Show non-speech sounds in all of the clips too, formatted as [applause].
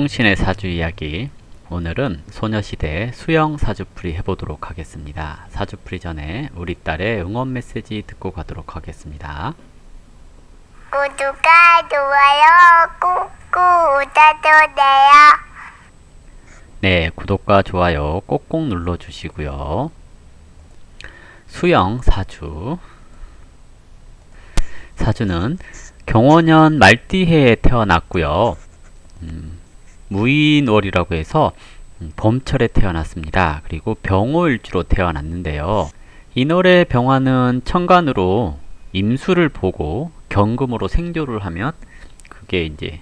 충신의 사주 이야기 오늘은 소녀시대 수영 사주풀이 해보도록 하겠습니다. 사주풀이 전에 우리 딸의 응원 메시지 듣고 가도록 하겠습니다. 구독과 좋아요 꾹꾹 눌러주세요. 네, 구독과 좋아요 꼭꼭 눌러주시고요. 수영 사주 사주는 경원년 말띠해에 태어났고요. 음, 무인월이라고 해서 음, 봄철에 태어났습니다. 그리고 병호일주로 태어났는데요. 이월의 병화는 천간으로 임수를 보고 경금으로 생조를 하면 그게 이제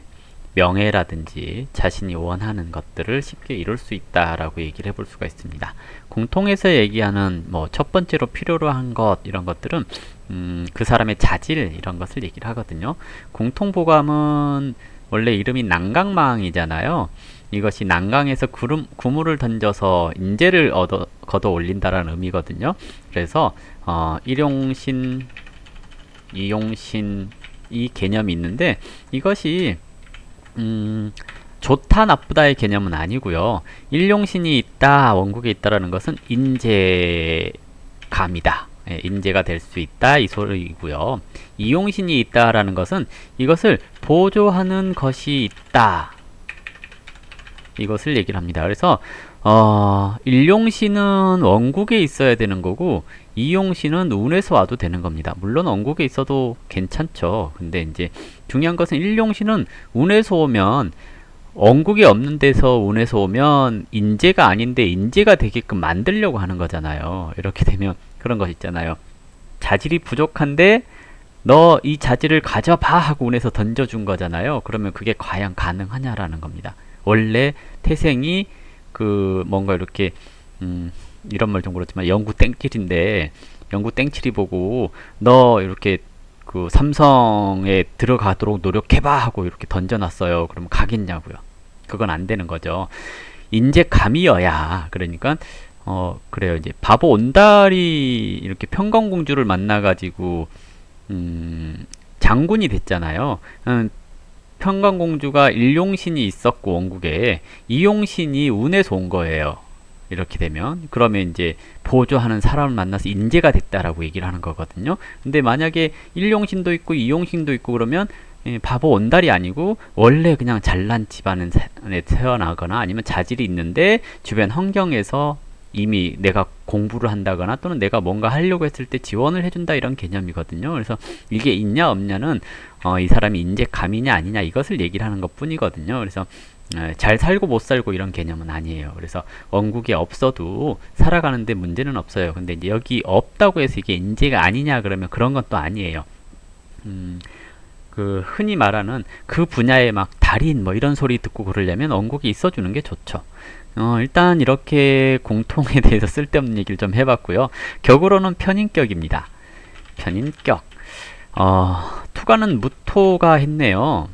명예라든지 자신이 원하는 것들을 쉽게 이룰 수 있다라고 얘기를 해볼 수가 있습니다. 공통해서 얘기하는 뭐 첫 번째로 필요로 한 것 이런 것들은 음, 그 사람의 자질 이런 것을 얘기를 하거든요. 공통 보감은 원래 이름이 난강망이잖아요. 이것이 난강에서 구름, 구물을 던져서 인재를 얻어, 걷어 올린다라는 의미거든요. 그래서 어, 일용신, 이용신 이 개념이 있는데 이것이 음, 좋다 나쁘다의 개념은 아니고요. 일용신이 있다, 원국에 있다라는 것은 인재감이다. 예, 인재가 될 수 있다 이 소리이고요. 이용신이 있다라는 것은 이것을 보조하는 것이 있다. 이것을 얘기를 합니다. 그래서 어, 일용신은 원국에 있어야 되는 거고 이용신은 운에서 와도 되는 겁니다. 물론 원국에 있어도 괜찮죠. 근데 이제 중요한 것은 일용신은 운에서 오면 원국이 없는 데서 운에서 오면 인재가 아닌데 인재가 되게끔 만들려고 하는 거잖아요. 이렇게 되면 그런 것 있잖아요. 자질이 부족한데 너 이 자질을 가져봐 하고 운에서 던져준 거잖아요. 그러면 그게 과연 가능하냐라는 겁니다. 원래 태생이 그 뭔가 이렇게 음 이런 말 좀 그렇지만 영구 땡칠인데 영구 땡칠이 보고 너 이렇게 그 삼성에 들어가도록 노력해봐 하고 이렇게 던져놨어요. 그러면 가겠냐고요. 그건 안 되는 거죠. 인재감이어야 그러니까 어 그래요. 이제 바보 온달이 이렇게 평강공주를 만나가지고 음 장군이 됐잖아요. 음, 평강공주가 일용신이 있었고 원국에 이용신이 운에서 온 거예요. 이렇게 되면 그러면 이제 보조하는 사람을 만나서 인재가 됐다라고 얘기를 하는 거거든요. 근데 만약에 일용신도 있고 이용신도 있고 그러면 예, 바보 온달이 아니고 원래 그냥 잘난 집안에 태어나거나 아니면 자질이 있는데 주변 환경에서 이미 내가 공부를 한다거나 또는 내가 뭔가 하려고 했을 때 지원을 해준다 이런 개념이거든요. 그래서 이게 있냐 없냐는 어, 이 사람이 인재감이냐 아니냐 이것을 얘기를 하는 것 뿐이거든요. 그래서 에, 잘 살고 못 살고 이런 개념은 아니에요. 그래서 원국이 없어도 살아가는데 문제는 없어요. 근데 여기 없다고 해서 이게 인재가 아니냐 그러면 그런 것도 아니에요. 음, 그 흔히 말하는 그 분야의 막 달인 뭐 이런 소리 듣고 그러려면 원국이 있어주는 게 좋죠. 어, 일단 이렇게 공통에 [laughs] 대해서 쓸데없는 얘기를 좀 해봤고요. 격으로는 편인격입니다. 편인격. 어, 투가는 무토가 했네요.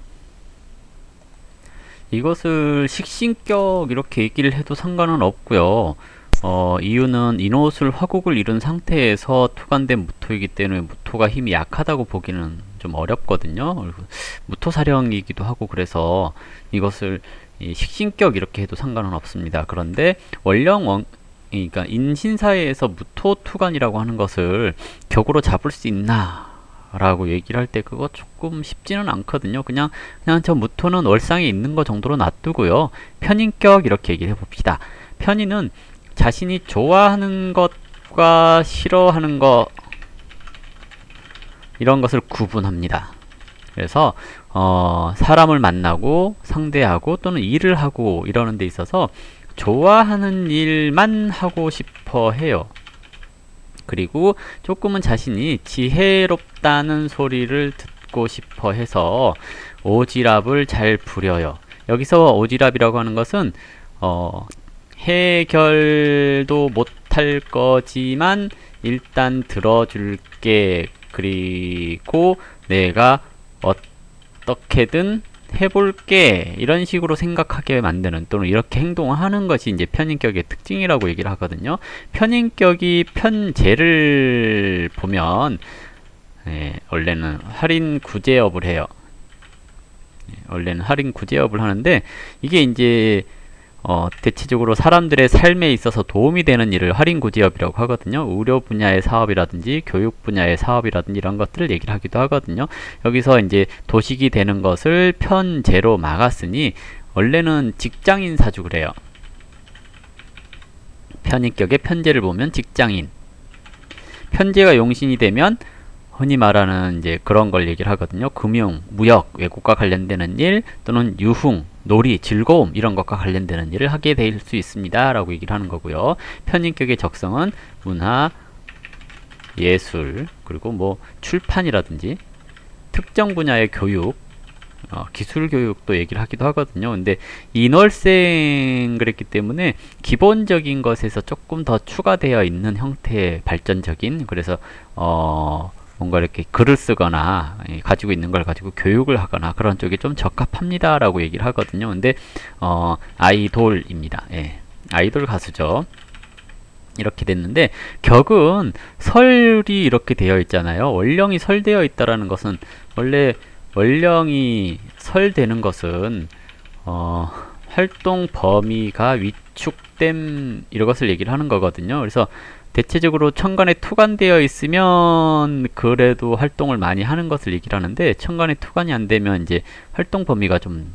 이것을 식신격 이렇게 얘기를 해도 상관은 없고요. 어, 이유는 인옷을 화국을 이룬 상태에서 투간된 무토이기 때문에 무토가 힘이 약하다고 보기는 좀 어렵거든요. 무토사령이기도 하고 그래서 이것을 식신격 이렇게 해도 상관은 없습니다. 그런데 원령 원, 그러니까 인신사회에서 무토투간이라고 하는 것을 격으로 잡을 수 있나? 라고 얘기를 할 때 그거 조금 쉽지는 않거든요. 그냥 그냥 저 무토는 월상에 있는 것 정도로 놔두고요. 편인격 이렇게 얘기를 해봅시다. 편인은 자신이 좋아하는 것과 싫어하는 것 이런 것을 구분합니다. 그래서 어, 사람을 만나고 상대하고 또는 일을 하고 이러는 데 있어서 좋아하는 일만 하고 싶어 해요. 그리고 조금은 자신이 지혜롭다는 소리를 듣고 싶어 해서 오지랖을 잘 부려요. 여기서 오지랖이라고 하는 것은 어, 해결도 못할 거지만 일단 들어줄게. 그리고 내가 어떻게든 해볼게 이런 식으로 생각하게 만드는 또는 이렇게 행동하는 것이 이제 편인격의 특징이라고 얘기를 하거든요. 편인격이 편제를 보면 예, 원래는 할인 구제업을 해요. 예, 원래는 할인 구제업을 하는데 이게 이제 어, 대체적으로 사람들의 삶에 있어서 도움이 되는 일을 할인 구제업이라고 하거든요. 의료 분야의 사업이라든지 교육 분야의 사업이라든지 이런 것들을 얘기를 하기도 하거든요. 여기서 이제 도식이 되는 것을 편제로 막았으니 원래는 직장인 사주 그래요. 편인격의 편제를 보면 직장인. 편제가 용신이 되면 흔히 말하는 이제 그런 걸 얘기를 하거든요. 금융, 무역, 외국과 관련되는 일 또는 유흥, 놀이, 즐거움 이런 것과 관련되는 일을 하게 될 수 있습니다 라고 얘기를 하는 거고요. 편인격의 적성은 문화, 예술 그리고 뭐 출판이라든지 특정 분야의 교육, 어, 기술 교육도 얘기를 하기도 하거든요. 근데 인월생 그랬기 때문에 기본적인 것에서 조금 더 추가되어 있는 형태의 발전적인 그래서 어 뭔가 이렇게 글을 쓰거나 예, 가지고 있는 걸 가지고 교육을 하거나 그런 쪽에 좀 적합합니다 라고 얘기를 하거든요. 근데 어 아이돌입니다. 예. 아이돌 가수죠. 이렇게 됐는데 격은 설이 이렇게 되어 있잖아요. 원령이 설되어 있다라는 것은 원래 원령이 설되는 것은 어 활동 범위가 위축됨 이것을 얘기를 하는 거거든요. 그래서 대체적으로 천간에 투간되어 있으면 그래도 활동을 많이 하는 것을 얘기를 하는데 천간에 투간이 안 되면 이제 활동 범위가 좀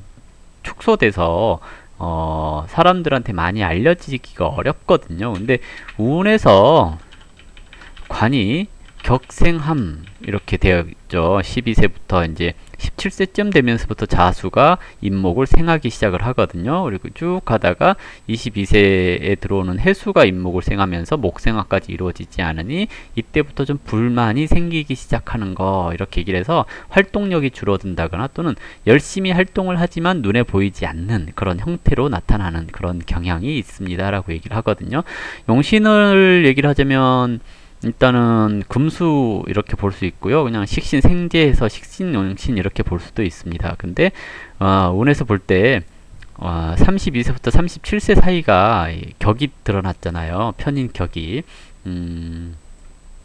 축소돼서 어 사람들한테 많이 알려지기가 어렵거든요. 근데 운에서 관이 격생함 이렇게 되어 있죠. 12세부터 이제 17세쯤 되면서부터 자수가 임목을 생하기 시작을 하거든요. 그리고 쭉 가다가 22세에 들어오는 해수가 임목을 생하면서 목생화까지 이루어지지 않으니 이때부터 좀 불만이 생기기 시작하는 거 이렇게 얘기를 해서 활동력이 줄어든다거나 또는 열심히 활동을 하지만 눈에 보이지 않는 그런 형태로 나타나는 그런 경향이 있습니다 라고 얘기를 하거든요. 용신을 얘기를 하자면 일단은 금수 이렇게 볼 수 있고요. 그냥 식신 생제해서 식신 용신 이렇게 볼 수도 있습니다. 근데 어, 운에서 볼때 어, 32세부터 37세 사이가 이 격이 드러났잖아요. 편인 격이 음,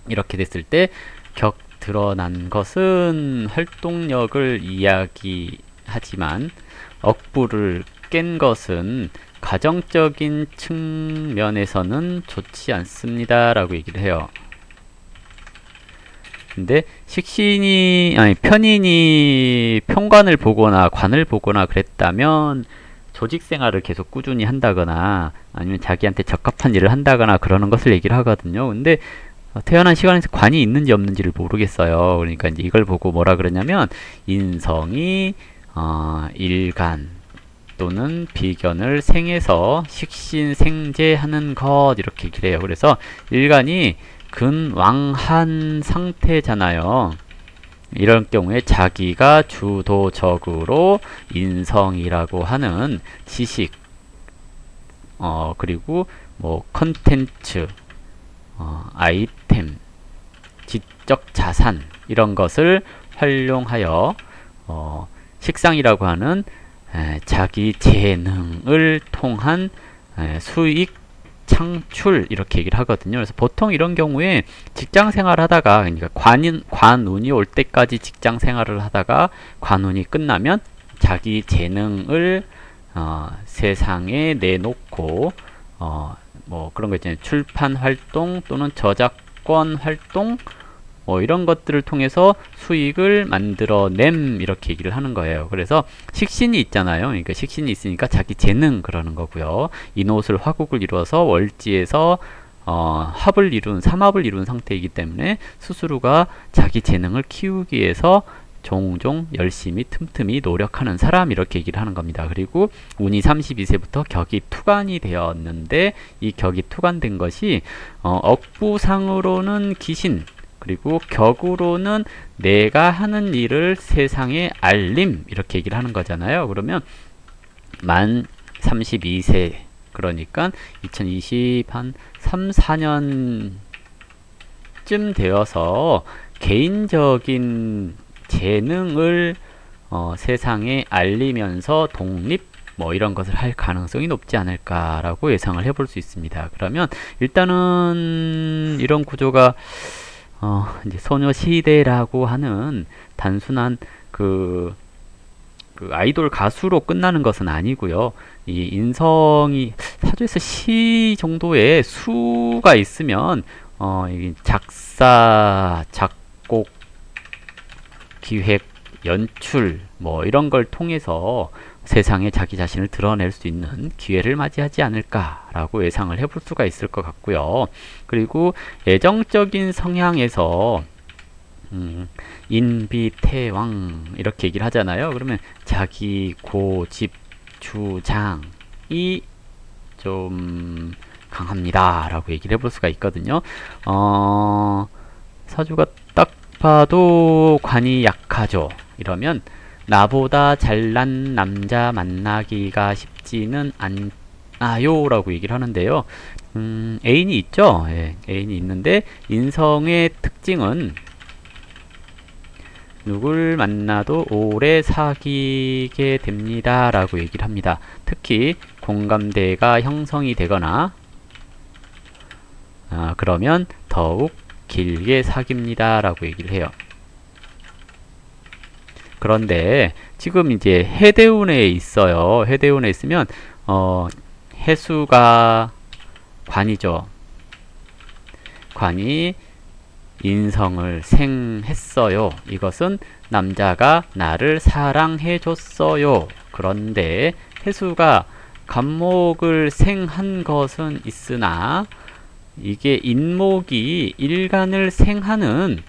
이렇게 됐을 때 격 드러난 것은 활동력을 이야기하지만 억부를 깬 것은 가정적인 측면에서는 좋지 않습니다 라고 얘기를 해요. 근데 식신이 아니 편인이 평관을 보거나 관을 보거나 그랬다면 조직 생활을 계속 꾸준히 한다거나 아니면 자기한테 적합한 일을 한다거나 그러는 것을 얘기를 하거든요. 근데 어, 태어난 시간에서 관이 있는지 없는지를 모르겠어요. 그러니까 이제 이걸 보고 뭐라 그러냐면 인성이 어, 일간 또는 비견을 생해서 식신 생제하는 것 이렇게 해요. 그래서 일간이 근왕한 상태잖아요. 이런 경우에 자기가 주도적으로 인성이라고 하는 지식, 어, 그리고 뭐 컨텐츠, 어, 아이템, 지적 자산 이런 것을 활용하여 어, 식상이라고 하는 에, 자기 재능을 통한 에, 수익 창출 이렇게 얘기를 하거든요. 그래서 보통 이런 경우에 직장 생활 하다가 그러니까 관인 관운이 올 때까지 직장 생활을 하다가 관운이 끝나면 자기 재능을 어, 세상에 내놓고 어, 뭐 그런 거 있잖아요. 출판 활동 또는 저작권 활동 뭐 이런 것들을 통해서 수익을 만들어냄 이렇게 얘기를 하는 거예요. 그래서 식신이 있잖아요. 그러니까 식신이 있으니까 자기 재능 그러는 거고요. 인옷을 화국을 이루어서 월지에서 어, 합을 이룬 삼합을 이룬 상태이기 때문에 스스로가 자기 재능을 키우기 위해서 종종 열심히 틈틈이 노력하는 사람 이렇게 얘기를 하는 겁니다. 그리고 운이 32세부터 격이 투간이 되었는데 이 격이 투간된 것이 어, 억부상으로는 귀신 그리고 격으로는 내가 하는 일을 세상에 알림 이렇게 얘기를 하는 거잖아요. 그러면 만 32세 그러니까 2020 한 3, 4년쯤 되어서 개인적인 재능을 어, 세상에 알리면서 독립 뭐 이런 것을 할 가능성이 높지 않을까라고 예상을 해볼 수 있습니다. 그러면 일단은 이런 구조가 어, 이제 소녀시대라고 하는 단순한 그 그 아이돌 가수로 끝나는 것은 아니고요. 이 인성이 사주에서 시 정도의 수가 있으면 어, 이 작사, 작곡, 기획, 연출 뭐 이런 걸 통해서 세상에 자기 자신을 드러낼 수 있는 기회를 맞이하지 않을까라고 예상을 해볼 수가 있을 것 같고요. 그리고 애정적인 성향에서 음, 인비태왕 이렇게 얘기를 하잖아요. 그러면 자기 고집 주장이 좀 강합니다 라고 얘기를 해볼 수가 있거든요. 어, 사주가 딱 봐도 관이 약하죠. 이러면 나보다 잘난 남자 만나기가 쉽지는 않아요 라고 얘기를 하는데요. 음, 애인이 있죠. 예, 애인이 있는데 인성의 특징은 누굴 만나도 오래 사귀게 됩니다. 라고 얘기를 합니다. 특히 공감대가 형성이 되거나 아, 그러면 더욱 길게 사깁니다. 라고 얘기를 해요. 그런데 지금 이제 해대운에 있어요. 해대운에 있으면 어, 해수가 관이죠. 관이 인성을 생했어요. 이것은 남자가 나를 사랑해 줬어요. 그런데 해수가 간목을 생한 것은 있으나 이게 인목이 일간을 생하는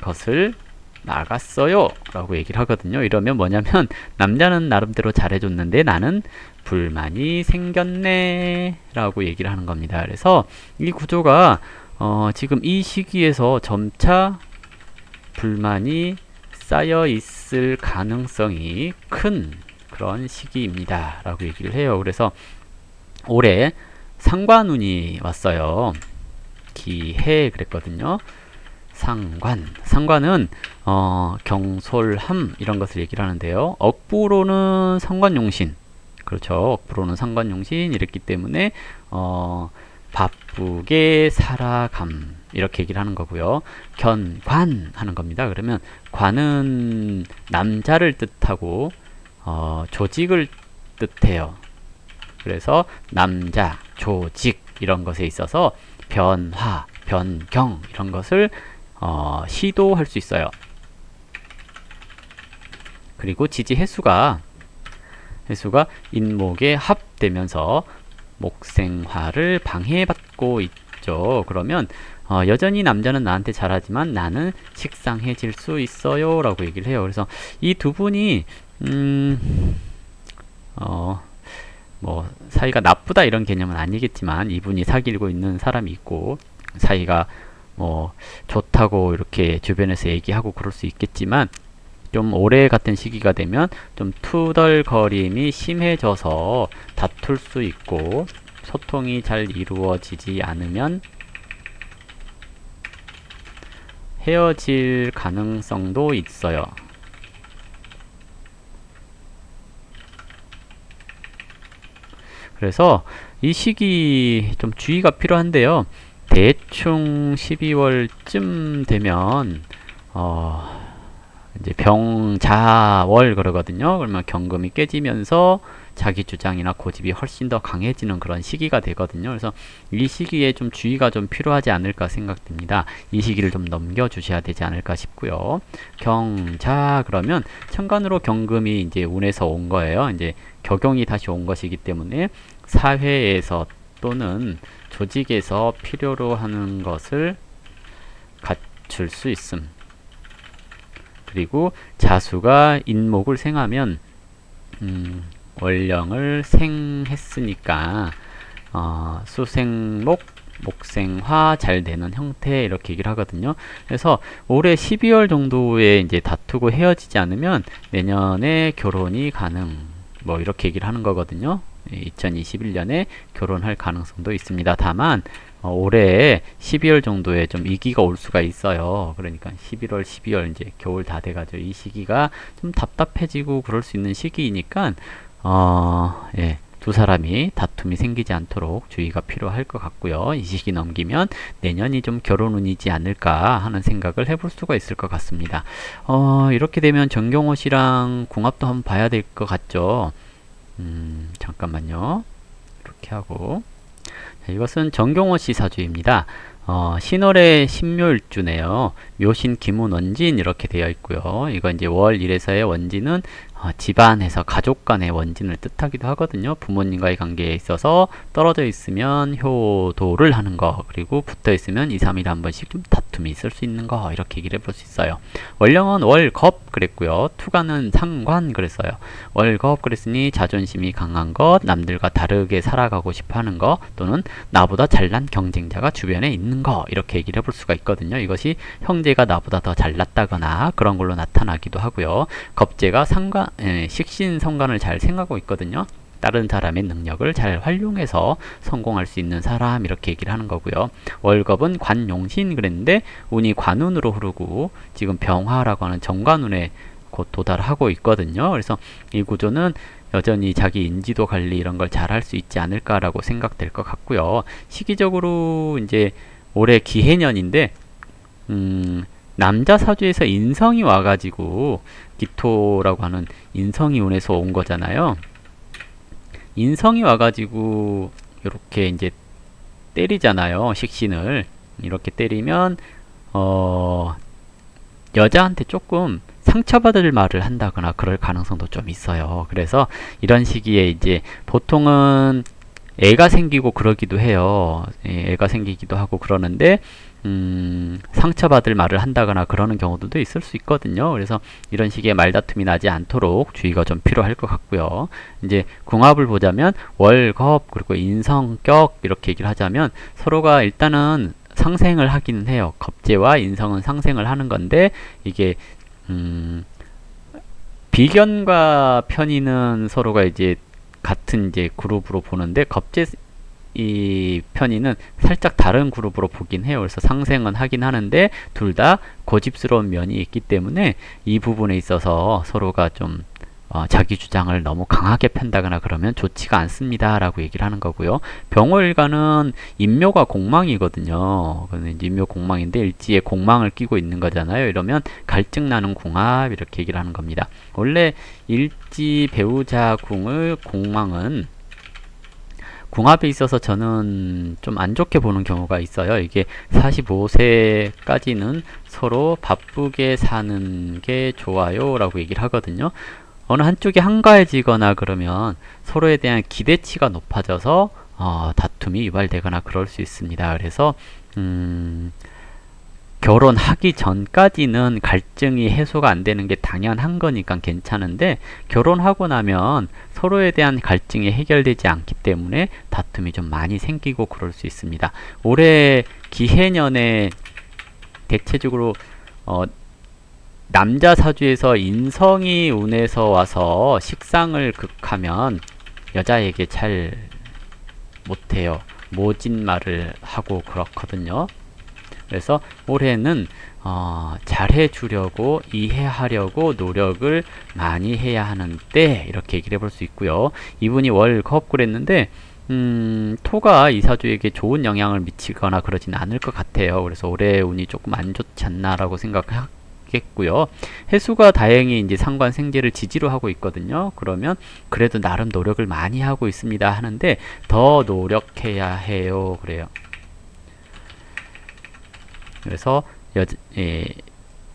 것을 나갔어요. 라고 얘기를 하거든요. 이러면 뭐냐면 [laughs] 남자는 나름대로 잘해줬는데 나는 불만이 생겼네. 라고 얘기를 하는 겁니다. 그래서 이 구조가 어, 지금 이 시기에서 점차 불만이 쌓여 있을 가능성이 큰 그런 시기입니다. 라고 얘기를 해요. 그래서 올해 상관운이 왔어요. 기해 그랬거든요. 상관. 상관은 어, 경솔함 이런 것을 얘기를 하는데요. 억부로는 상관용신. 그렇죠. 억부로는 상관용신 이랬기 때문에 어, 바쁘게 살아감 이렇게 얘기를 하는 거고요. 견관 하는 겁니다. 그러면 관은 남자를 뜻하고 어, 조직을 뜻해요. 그래서 남자, 조직 이런 것에 있어서 변화, 변경 이런 것을 어, 시도할 수 있어요. 그리고 지지 해수가 해수가 인목에 합되면서 목생화를 방해받고 있죠. 그러면 어, 여전히 남자는 나한테 잘하지만 나는 식상해질 수 있어요. 라고 얘기를 해요. 그래서 이 두 분이 음, 어, 뭐 사이가 나쁘다 이런 개념은 아니겠지만 이분이 사귀고 있는 사람이 있고 사이가 뭐 좋다고 이렇게 주변에서 얘기하고 그럴 수 있겠지만 좀 오래 같은 시기가 되면 좀 투덜거림이 심해져서 다툴 수 있고 소통이 잘 이루어지지 않으면 헤어질 가능성도 있어요. 그래서 이 시기 좀 주의가 필요한데요. 대충 12월쯤 되면 어 이제 병자월 그러거든요. 그러면 경금이 깨지면서 자기 주장이나 고집이 훨씬 더 강해지는 그런 시기가 되거든요. 그래서 이 시기에 좀 주의가 좀 필요하지 않을까 생각됩니다. 이 시기를 좀 넘겨 주셔야 되지 않을까 싶고요. 경자 그러면 천간으로 경금이 이제 운에서 온 거예요. 이제 격용이 다시 온 것이기 때문에 사회에서 또는 조직에서 필요로 하는 것을 갖출 수 있음. 그리고 자수가 인목을 생하면 음, 월령을 생했으니까 어, 수생목 목생화 잘 되는 형태 이렇게 얘기를 하거든요. 그래서 올해 12월 정도에 이제 다투고 헤어지지 않으면 내년에 결혼이 가능 뭐 이렇게 얘기를 하는 거거든요. 2021년에 결혼할 가능성도 있습니다. 다만 어, 올해 12월 정도에 좀 위기가 올 수가 있어요. 그러니까 11월, 12월 이제 겨울 다 돼가지고 이 시기가 좀 답답해지고 그럴 수 있는 시기이니까 어, 예, 두 사람이 다툼이 생기지 않도록 주의가 필요할 것 같고요. 이 시기 넘기면 내년이 좀 결혼운이지 않을까 하는 생각을 해볼 수가 있을 것 같습니다. 어, 이렇게 되면 정경호 씨랑 궁합도 한번 봐야 될 것 같죠. 음, 잠깐만요. 이렇게 하고. 자, 이것은 정경호 씨 사주입니다. 어, 신월의 신묘일주네요. 묘신 기문 원진 이렇게 되어 있고요. 이거 이제 월 1에서의 원진은 어, 집안에서 가족 간의 원진을 뜻하기도 하거든요. 부모님과의 관계에 있어서 떨어져 있으면 효도를 하는 거, 그리고 붙어 있으면 2, 3일에 한 번씩 좀 다툼이 있을 수 있는 거, 이렇게 얘기를 해볼 수 있어요. 월령은 월겁 그랬고요. 투가는 상관 그랬어요. 월겁 그랬으니 자존심이 강한 것, 남들과 다르게 살아가고 싶어 하는 거, 또는 나보다 잘난 경쟁자가 주변에 있는 거, 이렇게 얘기를 해볼 수가 있거든요. 이것이 형제가 나보다 더 잘났다거나 그런 걸로 나타나기도 하고요. 겁재가 상관, 예, 식신 성관을 잘 생각하고 있거든요. 다른 사람의 능력을 잘 활용해서 성공할 수 있는 사람 이렇게 얘기를 하는 거고요. 월겁은 관용신 그랬는데 운이 관운으로 흐르고 지금 병화라고 하는 정관운에 곧 도달하고 있거든요. 그래서 이 구조는 여전히 자기 인지도 관리 이런 걸 잘 할 수 있지 않을까라고 생각될 것 같고요. 시기적으로 이제 올해 기해년인데 음, 남자 사주에서 인성이 와가지고 기토라고 하는 인성이 운에서 온 거잖아요. 인성이 와가지고 이렇게 이제 때리잖아요. 식신을 이렇게 때리면 어 여자한테 조금 상처받을 말을 한다거나 그럴 가능성도 좀 있어요. 그래서 이런 시기에 이제 보통은 애가 생기고 그러기도 해요. 예, 애가 생기기도 하고 그러는데 음, 상처받을 말을 한다거나 그러는 경우들도 있을 수 있거든요. 그래서 이런 식의 말다툼이 나지 않도록 주의가 좀 필요할 것 같고요. 이제 궁합을 보자면 월겁 그리고 인성격 이렇게 얘기를 하자면 서로가 일단은 상생을 하기는 해요. 겁재와 인성은 상생을 하는 건데 이게 음, 비견과 편의는 서로가 이제 같은 이제 그룹으로 보는데 겁재 이 편의는 살짝 다른 그룹으로 보긴 해요. 그래서 상생은 하긴 하는데 둘 다 고집스러운 면이 있기 때문에 이 부분에 있어서 서로가 좀 어, 자기 주장을 너무 강하게 편다거나 그러면 좋지가 않습니다 라고 얘기를 하는 거고요. 병월일간은 인묘가 공망이거든요. 인묘 공망인데 일지에 공망을 끼고 있는 거잖아요. 이러면 갈증 나는 궁합 이렇게 얘기를 하는 겁니다. 원래 일지 배우자 궁을 공망은 궁합에 있어서 저는 좀 안 좋게 보는 경우가 있어요. 이게 45세까지는 서로 바쁘게 사는 게 좋아요 라고 얘기를 하거든요. 어느 한쪽이 한가해지거나 그러면 서로에 대한 기대치가 높아져서 어, 다툼이 유발되거나 그럴 수 있습니다. 그래서 음, 결혼하기 전까지는 갈증이 해소가 안 되는 게 당연한 거니까 괜찮은데 결혼하고 나면 서로에 대한 갈증이 해결되지 않기 때문에 다툼이 좀 많이 생기고 그럴 수 있습니다. 올해 기해년에 대체적으로 어, 남자 사주에서 인성이 운에서 와서 식상을 극하면 여자에게 잘 못해요. 모진 말을 하고 그렇거든요. 그래서 올해는 어, 잘해 주려고 이해하려고 노력을 많이 해야 하는데 이렇게 얘기를 해볼 수 있고요. 이분이 월컵 그랬는데 음, 토가 이사주에게 좋은 영향을 미치거나 그러진 않을 것 같아요. 그래서 올해 운이 조금 안 좋지 않나라고 생각하겠고요. 해수가 다행히 이제 상관 생제를 지지로 하고 있거든요. 그러면 그래도 나름 노력을 많이 하고 있습니다 하는데 더 노력해야 해요. 그래요. 그래서 여, 예,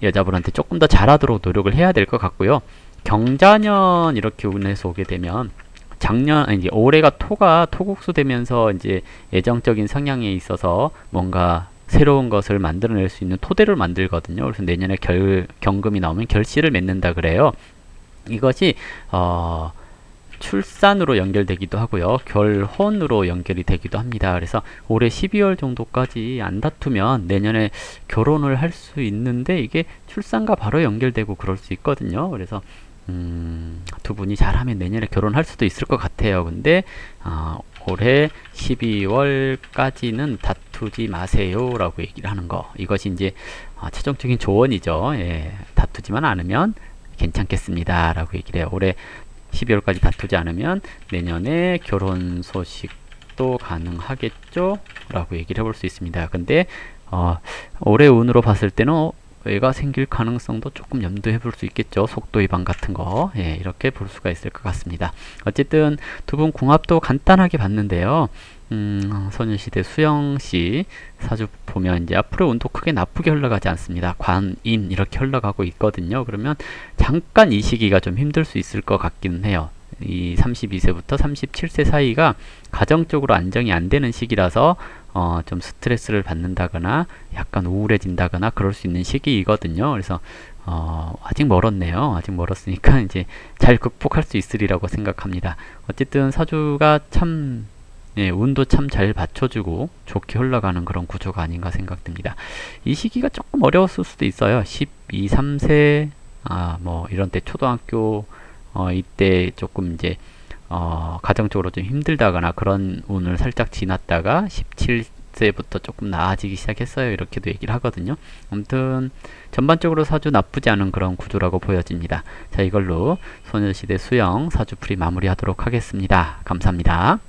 여자분한테 조금 더 잘하도록 노력을 해야 될 것 같고요. 경자년 이렇게 운에서 오게 되면 작년 이제 올해가 토가 토국수 되면서 이제 애정적인 성향에 있어서 뭔가 새로운 것을 만들어낼 수 있는 토대를 만들거든요. 그래서 내년에 결, 경금이 나오면 결실을 맺는다 그래요. 이것이 어, 출산으로 연결되기도 하고요. 결혼으로 연결이 되기도 합니다. 그래서 올해 12월 정도까지 안 다투면 내년에 결혼을 할 수 있는데 이게 출산과 바로 연결되고 그럴 수 있거든요. 그래서 음, 두 분이 잘하면 내년에 결혼할 수도 있을 것 같아요. 근데 어, 올해 12월까지는 다투지 마세요라고 얘기를 하는 거. 이것이 이제 어, 최종적인 조언이죠. 예, 다투지만 않으면 괜찮겠습니다라고 얘기를 해요. 올해 12월까지 다투지 않으면 내년에 결혼 소식도 가능하겠죠? 라고 얘기를 해볼 수 있습니다. 근데 어, 올해 운으로 봤을 때는 어, 애가 생길 가능성도 조금 염두해 볼 수 있겠죠. 속도 위반 같은 거. 예, 이렇게 볼 수가 있을 것 같습니다. 어쨌든 두 분 궁합도 간단하게 봤는데요. 음, 소녀시대 수영 씨 사주 보면 이제 앞으로 운도 크게 나쁘게 흘러가지 않습니다. 관인 이렇게 흘러가고 있거든요. 그러면 잠깐 이 시기가 좀 힘들 수 있을 것 같기는 해요. 이 32세부터 37세 사이가 가정적으로 안정이 안 되는 시기라서 어, 좀 스트레스를 받는다거나 약간 우울해진다거나 그럴 수 있는 시기이거든요. 그래서 어, 아직 멀었네요. 아직 멀었으니까 [laughs] 이제 잘 극복할 수 있으리라고 생각합니다. 어쨌든 사주가 참 예, 운도 참 잘 받쳐주고 좋게 흘러가는 그런 구조가 아닌가 생각됩니다. 이 시기가 조금 어려웠을 수도 있어요. 12, 3세, 아, 뭐, 이런 때 초등학교, 어, 이때 조금 이제, 어, 가정적으로 좀 힘들다거나 그런 운을 살짝 지났다가 17세부터 조금 나아지기 시작했어요. 이렇게도 얘기를 하거든요. 아무튼, 전반적으로 사주 나쁘지 않은 그런 구조라고 보여집니다. 자, 이걸로 소녀시대 수영 사주풀이 마무리하도록 하겠습니다. 감사합니다.